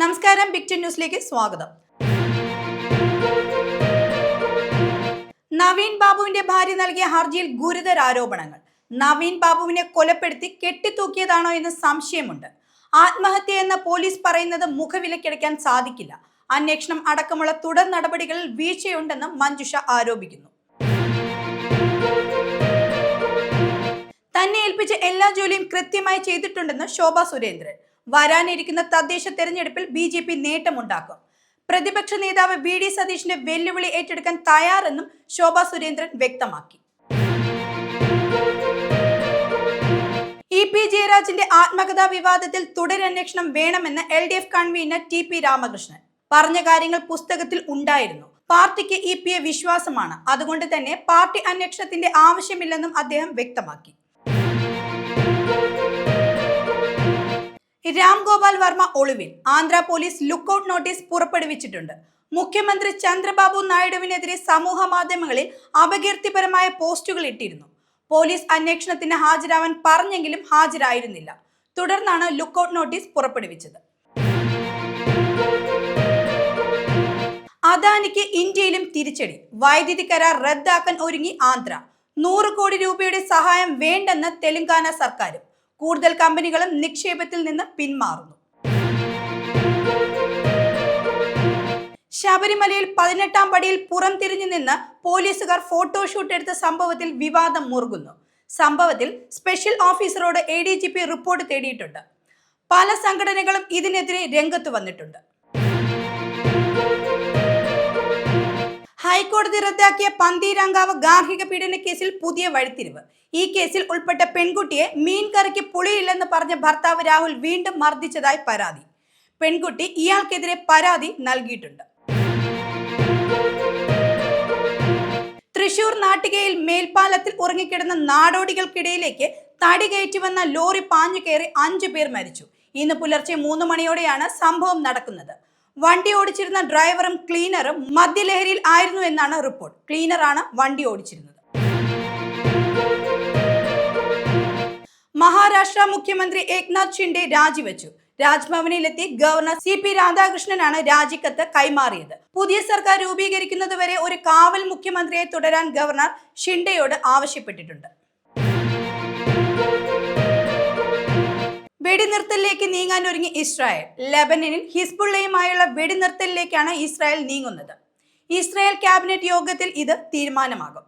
നമസ്കാരം ബിഗ് ന്യൂസിലേക്ക് സ്വാഗതം. നവീൻ ബാബുവിന്റെ ഭാര്യ നൽകിയ ഹർജിയിൽ ഗുരുതര ആരോപണങ്ങൾ. നവീൻ ബാബുവിനെ കൊലപ്പെടുത്തി കെട്ടിത്തൂക്കിയതാണോ എന്ന് സംശയമുണ്ട്. ആത്മഹത്യ എന്ന് പോലീസ് പറയുന്നത് മുഖവിലക്കെടുക്കാൻ സാധിക്കില്ല. അന്വേഷണം അടക്കമുള്ള തുടർ നടപടികളിൽ വീഴ്ചയുണ്ടെന്ന് മഞ്ജുഷ ആരോപിക്കുന്നു. തന്നെ ഏൽപ്പിച്ച എല്ലാ ജോലിയും കൃത്യമായി ചെയ്തിട്ടുണ്ടെന്ന് ശോഭ സുരേന്ദ്രൻ. വരാനിരിക്കുന്ന തദ്ദേശ തെരഞ്ഞെടുപ്പിൽ ബി ജെ പി നേട്ടമുണ്ടാക്കും. പ്രതിപക്ഷ നേതാവ് വി ഡി സതീഷിന്റെ വെല്ലുവിളി ഏറ്റെടുക്കാൻ തയ്യാറെന്നും ശോഭാ സുരേന്ദ്രൻ വ്യക്തമാക്കി. ഇ പി ജയരാജിന്റെ ആത്മകഥാ വിവാദത്തിൽ തുടരന്വേഷണം വേണമെന്ന് L D F convener T P Ramakrishnan. പറഞ്ഞ കാര്യങ്ങൾ പുസ്തകത്തിൽ ഉണ്ടായിരുന്നു. പാർട്ടിക്ക് ഇ പിയെ വിശ്വാസമാണ്. അതുകൊണ്ട് തന്നെ പാർട്ടി അന്വേഷണത്തിന്റെ ആവശ്യമില്ലെന്നും അദ്ദേഹം വ്യക്തമാക്കി. രാം ഗോപാൽ വർമ്മ ഒളിവിൽ. ആന്ധ്ര പോലീസ് ലുക്കൌട്ട് നോട്ടീസ് പുറപ്പെടുവിച്ചിട്ടുണ്ട്. മുഖ്യമന്ത്രി ചന്ദ്രബാബു നായിഡുവിനെതിരെ സമൂഹ മാധ്യമങ്ങളിൽ അപകീർത്തിപരമായ പോസ്റ്റുകൾ ഇട്ടിരുന്നു. പോലീസ് അന്വേഷണത്തിന് ഹാജരാവാൻ പറഞ്ഞെങ്കിലും ഹാജരായിരുന്നില്ല. തുടർന്നാണ് ലുക്കൌട്ട് നോട്ടീസ് പുറപ്പെടുവിച്ചത്. അദാനിക്ക് ഇന്ത്യയിലും തിരിച്ചടി. വൈദ്യുതി കരാർ റദ്ദാക്കാൻ ഒരുങ്ങി ആന്ധ്ര. നൂറ് കോടി രൂപയുടെ സഹായം വേണ്ടെന്ന് തെലങ്കാന സർക്കാരും. കൂടുതൽ കമ്പനികളും നിക്ഷേപത്തിൽ നിന്ന് പിന്മാറുന്നു. ശബരിമലയിൽ പതിനെട്ടാം പടിയിൽ പുറം തിരിഞ്ഞു നിന്ന് പോലീസുകാർ ഫോട്ടോഷൂട്ട് എടുത്ത സംഭവത്തിൽ വിവാദം മുറുകുന്നു. സംഭവത്തിൽ special ഓഫീസറോട് A D G P report തേടിയിട്ടുണ്ട്. പല സംഘടനകളും ഇതിനെതിരെ രംഗത്ത് വന്നിട്ടുണ്ട്. ഹൈക്കോടതി റദ്ദാക്കിയ പന്തീരാങ്കാവ് ഗാർഹിക പീഡന കേസിൽ പുതിയ വഴിത്തിരിവ്. ഈ കേസിൽ ഉൾപ്പെട്ട പെൺകുട്ടിയെ മീൻ കറിക്ക് പുളിയില്ലെന്ന് പറഞ്ഞ ഭർത്താവ് രാഹുൽ വീണ്ടും മർദ്ദിച്ചതായി പരാതി. പെൺകുട്ടി ഇയാൾക്കെതിരെ പരാതി നൽകിയിട്ടുണ്ട്. തൃശൂർ നാട്ടികയിൽ മേൽപ്പാലത്തിൽ ഉറങ്ങിക്കിടന്ന നാടോടികൾക്കിടയിലേക്ക് തടി കയറ്റി വന്ന ലോറി പാഞ്ഞു കയറി അഞ്ചു പേർ മരിച്ചു. ഇന്ന് പുലർച്ചെ മൂന്ന് മണിയോടെയാണ് സംഭവം നടക്കുന്നത്. വണ്ടി ഓടിച്ചിരുന്ന ഡ്രൈവറും ക്ലീനറും മദ്യലഹരിയിൽ ആയിരുന്നു എന്നാണ് റിപ്പോർട്ട്. ക്ലീനറാണ് വണ്ടി ഓടിച്ചിരുന്നത്. മഹാരാഷ്ട്ര മുഖ്യമന്ത്രി ഏക്നാഥ് ഷിൻഡെ രാജിവെച്ചു. രാജ്ഭവനിലെത്തി ഗവർണർ സി പി രാധാകൃഷ്ണനാണ് രാജിക്കത്ത് കൈമാറിയത്. പുതിയ സർക്കാർ രൂപീകരിക്കുന്നതുവരെ ഒരു കാവൽ മുഖ്യമന്ത്രിയെ തുടരാൻ ഗവർണർ ഷിൻഡെയോട് ആവശ്യപ്പെട്ടിട്ടുണ്ട്. വെടിനിർത്തലിലേക്ക് നീങ്ങാൻ ഒരുങ്ങി ഇസ്രായേൽ. ലബനനിൽ ഹിസ്ബുള്ളയുമായുള്ള വെടിനിർത്തലിലേക്കാണ് ഇസ്രായേൽ നീങ്ങുന്നത്. ഇസ്രായേൽ ക്യാബിനറ്റ് യോഗത്തിൽ ഇത് തീരുമാനമാകും.